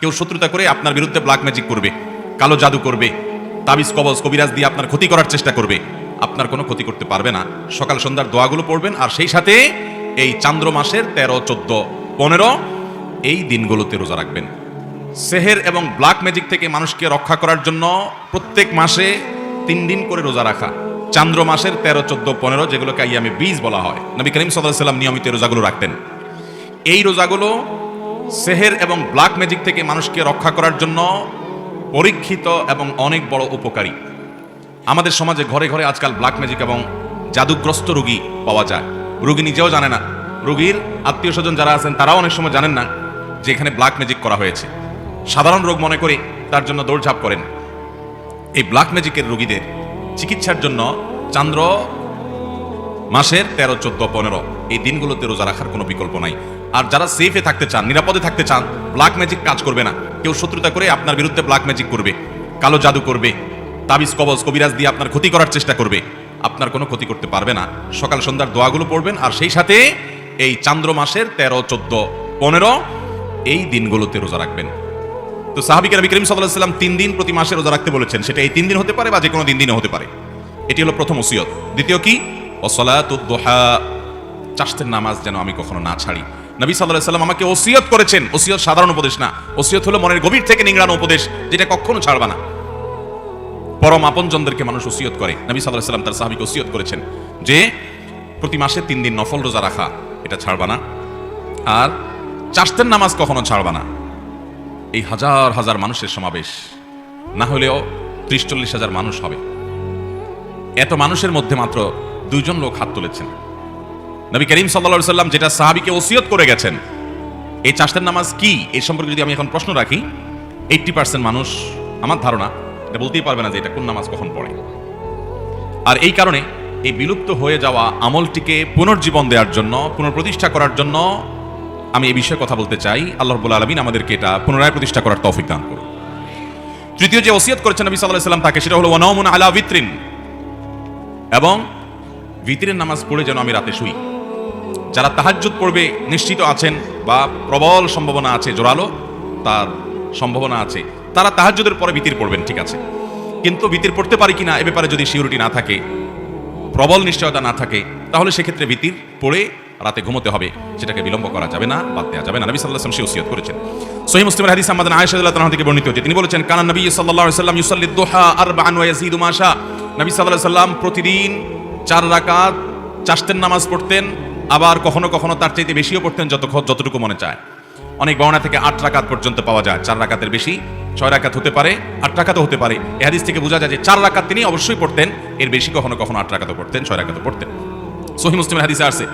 কেউ শত্রুতা করে আপনার বিরুদ্ধে ব্ল্যাক ম্যাজিক করবে, কালো জাদু করবে, তাবিজ, কবজ, কবিরাজ দিয়ে আপনার ক্ষতি করার চেষ্টা করবে। আপনার কোনো ক্ষতি করতে পারবে না। সকাল সন্ধ্যার দোয়াগুলো পড়বেন, আর সেই সাথে এই চান্দ্র মাসের তেরো, চোদ্দ, পনেরো, এই দিনগুলোতে রোজা রাখবেন। সেহের এবং ব্ল্যাক ম্যাজিক থেকে মানুষকে রক্ষা করার জন্য প্রত্যেক মাসে তিন দিন করে রোজা রাখা। চান্দ্র মাসের তেরো, চোদ্দ, পনেরো, যেগুলোকে আইয়ামে বীজ বলা হয়। নবী করিম সাল্লাহ সাল্লাম নিয়মিত রোজাগুলো রাখতেন। এই রোজাগুলো সেহের এবং ব্ল্যাক ম্যাজিক থেকে মানুষকে রক্ষা করার জন্য পরীক্ষিত এবং অনেক বড় উপকারী। আমাদের সমাজে ঘরে ঘরে আজকাল ব্ল্যাক ম্যাজিক এবং জাদুগ্রস্ত রোগী পাওয়া যায়। রোগী নিজেও জানে না। রোগীর আত্মীয় স্বজন যারা আছেন, তারাও অনেক সময় জানেন না যে এখানে ব্ল্যাক ম্যাজিক করা হয়েছে। সাধারণ রোগ মনে করে তার জন্য দৌড়ঝাঁপ করেন। এই ব্ল্যাক ম্যাজিকের রোগীদের চিকিৎসার জন্য চান্দ্র মাসের তেরো, চোদ্দ, পনেরো, এই দিনগুলোতে রোজা রাখার কোনো বিকল্প নাই। আর যারা সেফে থাকতে চান, নিরাপদে থাকতে চান ব্ল্যাক ম্যাজিক কাজ করবে না। কেউ শত্রুতা করে আপনার বিরুদ্ধে ব্ল্যাক ম্যাজিক করবে। কালো জাদু করবে। তাবিজ, কবজ, কবিরাজ দিয়ে আপনার ক্ষতি করার চেষ্টা করবে। আপনার কোনো ক্ষতি করতে পারবে না। সকাল সন্ধ্যার দোয়াগুলো পড়বেন, আর সেই সাথে এই চান্দ্র মাসের তেরো, চোদ্দ, পনেরো, এই দিনগুলোতে রোজা রাখবেন। তো সাহাবিক নবী করিম সাল্লাহ সাল্লাম তিন দিন প্রতি মাসে রোজা রাখতে বলেছেন, সেটা এই তিন দিন হতে পারে বা যে কোনো দিন দিনে হতে পারে। এটি হলো প্রথম ওসিয়ত। দ্বিতীয় কি? ওসলাতুদ্দোহা চাষতের নামাজ যেন আমি কখনো না ছাড়ি। নবী সাল্লাহ সাল্লাম আমাকে ওসিয়ত করেছেন। ওসিয়ত সাধারণ উপদেশ না। ওসিয়ত হলো মনের গভীর থেকে নিংড়ানো উপদেশ, যেটা কখনো ছাড়বা না। পরম আপনজনদেরকে মানুষ ওসিয়ত করে। নবী সাল্লাহ সাল্লাম তার সাহাবিকে ওসিয়ত করেছেন যে, প্রতি মাসে তিন দিন নফল রোজা রাখা, এটা ছাড়বা না। আর চাষতের নামাজ কখনো ছাড়বা না। এই হাজার হাজার মানুষের সমাবেশ, না হলেও ত্রিশ চল্লিশ হাজার মানুষ হবে। এত মানুষের মধ্যে মাত্র দুইজন লোক হাত তুলেছেন। নবী করিম সাল্লা সাল্লাম যেটা সাহাবিকে ওসিয়ত করে গেছেন, এই চাষের নামাজ কি? এই সম্পর্কে যদি আমি এখন প্রশ্ন রাখি এইটটি পার্সেন্ট মানুষ, আমার ধারণা, এটা বলতেই পারবে না যে এটা কোন নামাজ কখন পড়ে। আর এই কারণে এই বিলুপ্ত হয়ে যাওয়া আমলটিকে পুনর্জীবন দেওয়ার জন্য, পুনঃপ্রতিষ্ঠা করার জন্য আমি এই বিষয়ে কথা বলতে চাই। আল্লাহ রবুল্লা আলমিন আমাদেরকে এটা পুনরায় প্রতিষ্ঠা করার তৌফিক দান করুন। তৃতীয় যে ওসিয়ত করেছেন নবী সাল্লাহ সাল্লাম, তাকে সেটা হলো ওয়ানাউমুন আলা বিত্রিন এবং ভিতরের নামাজ পড়ে যেন আমি রাতে শুই। যারা তাহাজ্জুদ পড়বে নিশ্চিত আছেন বা প্রবল সম্ভাবনা আছে, জোরালো তার সম্ভাবনা আছে। তারা তাহাজ্জুদের পরে ভিতির পড়বেন, ঠিক আছে। কিন্তু ভিতির পড়তে পারি কিনা এ ব্যাপারে যদি সিউরিটি না থাকে, প্রবল নিশ্চয়তা না থাকে, তাহলে সেক্ষেত্রে ভিতির পড়ে রাতে ঘুমোতে হবে। সেটাকে বিলম্ব করা যাবে না, বাদ দেওয়া যাবে না। নবী সাল্লাহ সে ওসিয়ত করেছেন। সহি মুসলিমের হাদিস আমাদের আয়েশা রাদিয়াল্লাহু থেকে বর্ণিত হচ্ছে তিনি বলেছেন, কানা নবী আলাইহি সাল্লাম ইউসাল্লি দুহা আরবাআন ওয়া ইয়াজিদু মা শা নবী আলাইহি সাল্লাম প্রতিদিন চার রাকাত চাষতেন নামাজ পড়তেন আবার কখনো কখনো তার চাইতে বেশিও পড়তেন যত যতটুকু মনে চায়। অনেক বর্ণা থেকে, আট রাকাত পর্যন্ত পাওয়া যায়, চার রাকাতের বেশি, ছয় রাকাত হতে পারে, আট রাকাতও হতে পারে। এ হাদিস থেকে বোঝা যায় যে চার রাকাত তিনি অবশ্যই পড়তেন, এর বেশি কখনো কখনো আট রাকাতও পড়তেন, ছয় রাকাতও পড়তেন। সহি মুসলিমের হাদিসে আসছে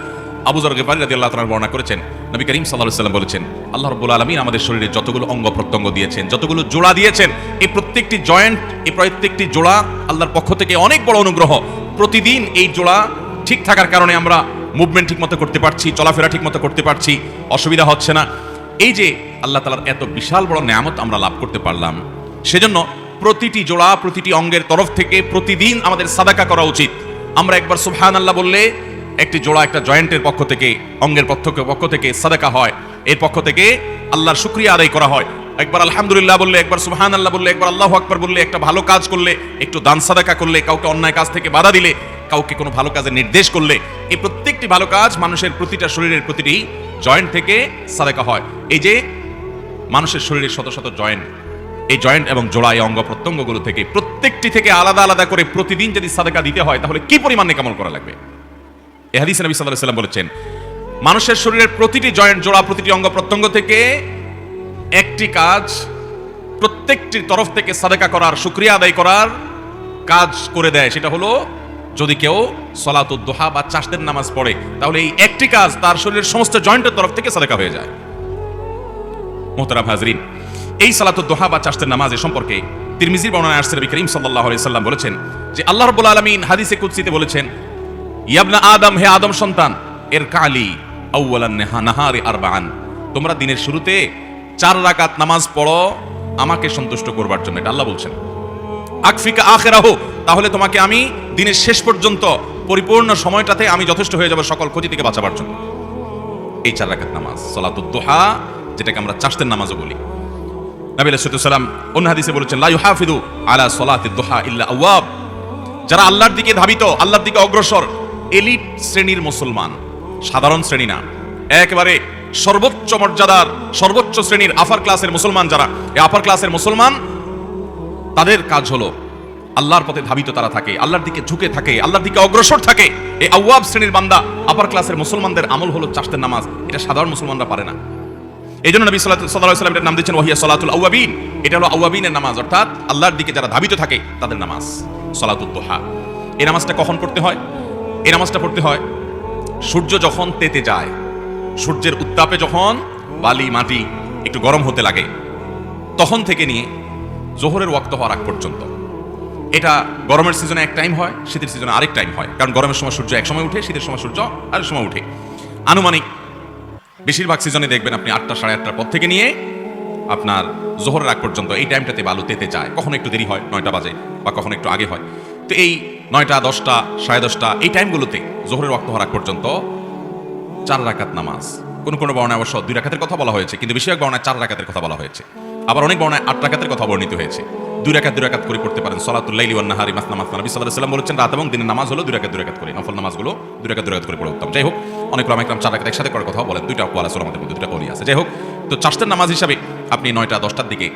আবু জর গেফারি রাদি আল্লাহ তালার বর্ণনা করেছেন, নবী করিম সাল্লাহ সাল্লাম বলেছেন, আল্লাহ রব্বুল আলমিন আমাদের শরীরে যতগুলো অঙ্গ প্রত্যঙ্গ দিয়েছেন, যতগুলো জোড়া দিয়েছেন, এই প্রত্যেকটি জয়েন্ট, এই প্রত্যেকটি জোড়া আল্লাহর পক্ষ থেকে অনেক বড় অনুগ্রহ। প্রতিদিন এই জোড়া ঠিক থাকার কারণে আমরা মুভমেন্ট ঠিক মতো করতে পারছি, চলাফেরা ঠিক মতো করতে পারছি, অসুবিধা হচ্ছে না। এই যে আল্লাহ তালার এত বিশাল বড় নেয়ামত আমরা লাভ করতে পারলাম, সেজন্য প্রতিটি জোড়া, প্রতিটি অঙ্গের তরফ থেকে প্রতিদিন আমাদের সাদাকা করা উচিত। আমরা একবার সুবহান আল্লাহ বললে একটি জোড়া একটা জয়েন্টের পক্ষ থেকে, অঙ্গের পক্ষ পক্ষ থেকে সাদাকা হয়। এর পক্ষ থেকে আল্লাহর শুক্রিয়া আদায় করা হয়। একবার আলহামদুলিল্লাহ বললে, একবার সুবহান আল্লাহ বললে, একবার আল্লাহ আকবর বললে, একটা ভালো কাজ করলে, একটু দান সাদাকা করলে, কাউকে অন্যায় কাজ থেকে বাধা দিলে কাউকে কোনো ভালো কাজে নির্দেশ করলে এই প্রত্যেকটি ভালো কাজ মানুষের প্রতিটা শরীরের প্রতিটি জয়েন্ট থেকে সাদাকা হয়। এই যে মানুষের শরীরের শত শত জয়েন্ট, এই জয়েন্ট এবং জোড়া, এই অঙ্গ প্রত্যঙ্গগুলো থেকে প্রত্যেকটি থেকে আলাদা আলাদা করে প্রতিদিন যদি সাদাকা দিতে হয়, তাহলে কি পরিমাণ নেকামল করা লাগবে? এ হাদিস নবী আলাইহি সাল্লাম বলেছেন, মানুষের শরীরের প্রতিটি জয়েন্ট, জোড়া, প্রতিটি অঙ্গ প্রত্যঙ্গ থেকে একটি কাজ প্রত্যেকটি তরফ থেকে সাদাকা করার, শুক্রিয়া আদায় করার কাজ করে দেয়। সেটা হলো যদি কেউ সলাতুদ্দোহা বা চাষদের নামাজ পড়ে, তাহলে এই একটি কাজ তার শরীরের সমস্ত জয়েন্টের তরফ থেকে সাদাকা হয়ে যায়। মোহতারাম হাজরিন, এই সালাতুদ্দোহা বা চাষদের নামাজ এ সম্পর্কে তিরমিজির বর্ণনায় আসছে নবী করিম আলাইহি সাল্লাম বলেছেন যে আল্লাহ রাব্বুল আলামিন হাদিসে কুদসিতে বলেছেন ইয়াবনা আদম, হে আদম সন্তান এর কালি আউয়ালান নেহা, নাহারে আরবাআন। তোমরা দিনের শুরুতে চার রাকাত নামাজ পড়ো, আমাকে সন্তুষ্ট করবার জন্য। এটা আল্লাহ বলছেন। আকফিকা আখেরাহু তাহলে তোমাকে আমি দিনের শেষ পর্যন্ত পরিপূর্ণ সময়টাতে আমি যথেষ্ট হয়ে যাব সকল ক্ষতি থেকে বাঁচাবার জন্য। এই চার রাকাত নামাজ সলাতুদ্দোহা যেটাকে আমরা চাষতের নামাজও বলি। নবী আলাইহিসসালাম অন্য হাদিসে বলেছেন, লা ইউহাফিদু আলা সলাতি দুহা ইল্লা আওয়াব। যারা আল্লাহর দিকে ধাবিত, আল্লাহর দিকে অগ্রসর, এলিট শ্রেণির মুসলমান, সাধারণ শ্রেণি না, একেবারে সর্বোচ্চ মর্যাদার, সর্বোচ্চ শ্রেণির আফার ক্লাসের মুসলমান যারা, এই আফার ক্লাসের মুসলমান, তাদের কাজ হলো আল্লাহর পথে ধাবিত তারা থাকে, আল্লাহর দিকে ঝুঁকে থাকে, আল্লাহর দিকে অগ্রসর থাকে। এই আওয়াব শ্রেণির বান্দা আপার ক্লাসের মুসলমানদের আমল হলো চাষতের নামাজ, এটা সাধারণ মুসলমানরা পারে না। এই জন্য নবী আলাইহি সাল্লাম নাম দিচ্ছেন ওয়াহিয়া সলাতুল আউয়াবিন। এটা হলো আউয়াবিনের নামাজ, অর্থাৎ আল্লাহর দিকে যারা ধাবিত থাকে, তাদের নামাজ, সলাতুল দোহা। এই নামাজটা কখন পড়তে হয়? এই নামাজটা পড়তে হয় সূর্য যখন তেতে যায়, সূর্যের উত্তাপে যখন বালি, মাটি একটু গরম হতে লাগে, তখন থেকে নিয়ে জোহরের ওয়াক্ত হওয়ার আগ পর্যন্ত। এটা গরমের সিজনে এক টাইম হয়, শীতের সিজনে আরেক টাইম হয়। কারণ গরমের সময় সূর্য এক সময় উঠে, শীতের সময় সূর্য আরেক সময় উঠে। আনুমানিক বেশিরভাগ সিজনে দেখবেন আপনি আটটা সাড়ে আটটার পর থেকে নিয়ে আপনার জোহরের আগ পর্যন্ত এই টাইমটাতে বালু তেতে যায়। কখনো একটু দেরি হয়, নয়টা বাজে বা কখনো একটু আগে হয়। তো এই নয়টা, দশটা, সাড়ে দশটা এই টাইমগুলোতে জোহরের রক্ত হওয়ার পর্যন্ত চার রাকাত নামাজ। কোনো কোনো বর্ণায় অবশ্য দুই রাকাতের কথা বলা হয়েছে, কিন্তু বেশিরভাগ বর্ণায় চার রাকাতের কথা বলা হয়েছে। আবার অনেক বর্ণায় আট রাকাতের কথা বর্ণিত হয়েছে। দুই রাকাত দুই রাকাত করে পড়তে পারেন। সলাতুল্লাহ ওয়ান নাহারি মাসনা মাসনা। নবী সাল্লাল্লাহু আলাইহি বলেছেন, রাত এবং দিনের নামাজ হলো দুই রাকাত দুই করে। নফল নামাজগুলো দুই রাকাত দুই করে পড়ে উত্তম। যাই হোক, অনেক রামাইকরাম চার রাকাত একসাথে করার কথা বলেন। দুইটা কোয়ালা সোলা আমাদের মধ্যে, দুইটা কলি আছে। যাই হোক, তো চারটের নামাজ হিসাবে আপনি নয়টা, দশটার দিকে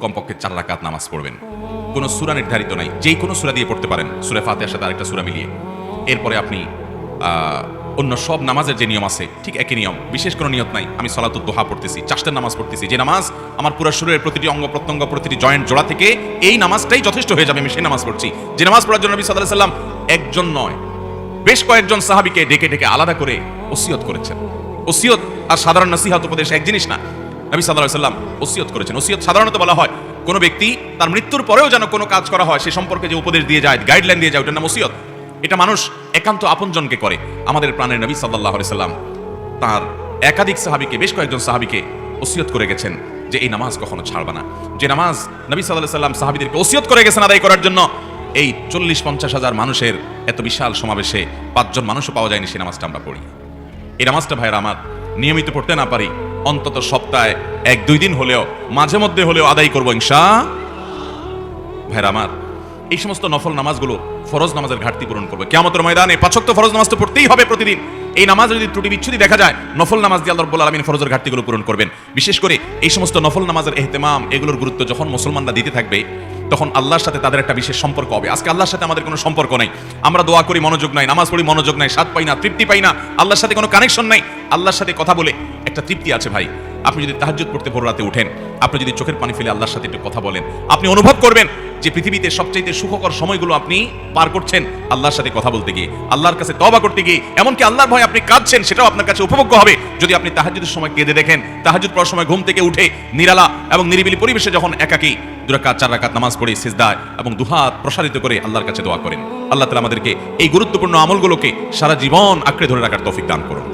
কমপক্ষে চার রাকাত নামাজ পড়বেন। কোনো সুরা নির্ধারিত নাই। যেই কোনো সুরা দিয়ে পড়তে পারেন। সুরে ফাতেহার সাথে আরেকটা সুরা মিলিয়ে। এরপরে আপনি অন্য সব নামাজের যে নিয়ম আছে, ঠিক একই নিয়ম। বিশেষ কোনো নিয়ত নাই। আমি সলাতুল দোহা পড়তেছি চাষতের নামাজ পড়তেছি। যে নামাজ আমার পুরো শরীরের প্রতিটি অঙ্গ, প্রত্যঙ্গ, প্রতিটি জয়েন্ট জোড়া থেকে এই নামাজটাই যথেষ্ট হয়ে যাবে, আমি সেই নামাজ পড়ছি। যে নামাজ পড়ার জন্য নবী আলাইহি সাল্লাম একজন নয়, বেশ কয়েকজন সাহাবীকে ডেকে ডেকে আলাদা করে ওসিয়ত করেছেন। ওসিয়ত আর সাধারণ নসিহত উপদেশ এক জিনিস না। নবী আলাইহি সাল্লাম ওসিয়ত করেছেন। ওসিয়ত সাধারণত বলা হয়, কোনো ব্যক্তি তার মৃত্যুর পরেও যেন কোনো কাজ করা হয়, সে সম্পর্কে যে উপদেশ দিয়ে যায় গাইডলাইন দিয়ে যায়, ওটার নাম ওসিয়ত। এটা মানুষ একান্ত আপনজনকে করে। আমাদের প্রাণের নবী আলাইহি সাল্লাম তার একাধিক সাহাবীকে, বেশ কয়েকজন সাহাবীকে ওসিয়ত করে গেছেন যে এই নামাজ কখনো ছাড়বা না। যে নামাজ নবী আলাইহি সাল্লাম সাহাবীদেরকে ওসিয়ত করে গেছেন আদায় করার জন্য, এই চল্লিশ পঞ্চাশ হাজার মানুষের এত বিশাল সমাবেশে পাঁচজন মানুষও পাওয়া যায়নি সেই নামাজটা আমরা পড়ি। এই নামাজটা ভাইরা আমার নিয়মিত পড়তে না পারি, অন্তত সপ্তাহে এক দুই দিন হলেও, মাঝে মধ্যে হলেও আদায় করব ইনশা ভাইরা আমার এই সমস্ত নফল নামাজগুলো ফরজ নামাজের ঘাটতি পূরণ করবে। কেমতের ময়দানে পাঁচক্ত ফরজ নামাজ তো পড়তেই হবে প্রতিদিন। এই নামাজ যদি ত্রুটি বিচ্ছুতি দেখা যায়, নফল নামাজ দিয়ে আল্লাহ আলমিন ফরজের ঘাটতিগুলো পূরণ করবেন। বিশেষ করে এই সমস্ত নফল নামাজের এহতেমাম, এগুলোর গুরুত্ব যখন মুসলমানরা দিতে থাকবে, তখন আল্লাহর সাথে তাদের একটা বিশেষ সম্পর্ক হবে। আজকে আল্লাহর সাথে আমাদের কোনো সম্পর্ক নাই। আমরা দোয়া করি, মনোযোগ নাই, নামাজ পড়ি, মনোযোগ নাই, স্বাদ পাই না, তৃপ্তি পাই না। আল্লাহর সাথে কোনো কানেকশন নাই। আল্লাহর সাথে কথা বলে একটা তৃপ্তি আছে ভাই। আপনি যদি তাহাজ্জুদ পড়তে ভোর রাতে উঠেন, আপনি যদি চোখের পানি ফেলে আল্লাহর সাথে একটু কথা বলেন, আপনি অনুভব করবেন যে পৃথিবীতে সবচাইতে সুখকর সময়গুলো আপনি পার করছেন আল্লাহর সাথে কথা বলতে গিয়ে, আল্লাহর কাছে তবা করতে গিয়ে, এমনকি আল্লাহর ভয় আপনি কাঁদছেন, সেটাও আপনার কাছে উপভোগ্য হবে। যদি আপনি তাহাজ্জুদের সময় কেঁদে দেখেন, তাহাজ্জুদ পড়ার সময় ঘুম থেকে উঠে নিরালা এবং নিরিবিলি পরিবেশে যখন একাকী দুরাকাত চার রাকাত নামাজ পড়ে সিজদায় এবং দুহাত প্রসারিত করে আল্লাহর কাছে দোয়া করেন, আল্লাহ তালা আমাদেরকে এই গুরুত্বপূর্ণ আমলগুলোকে সারা জীবন আঁকড়ে ধরে রাখার তৌফিক দান করুন।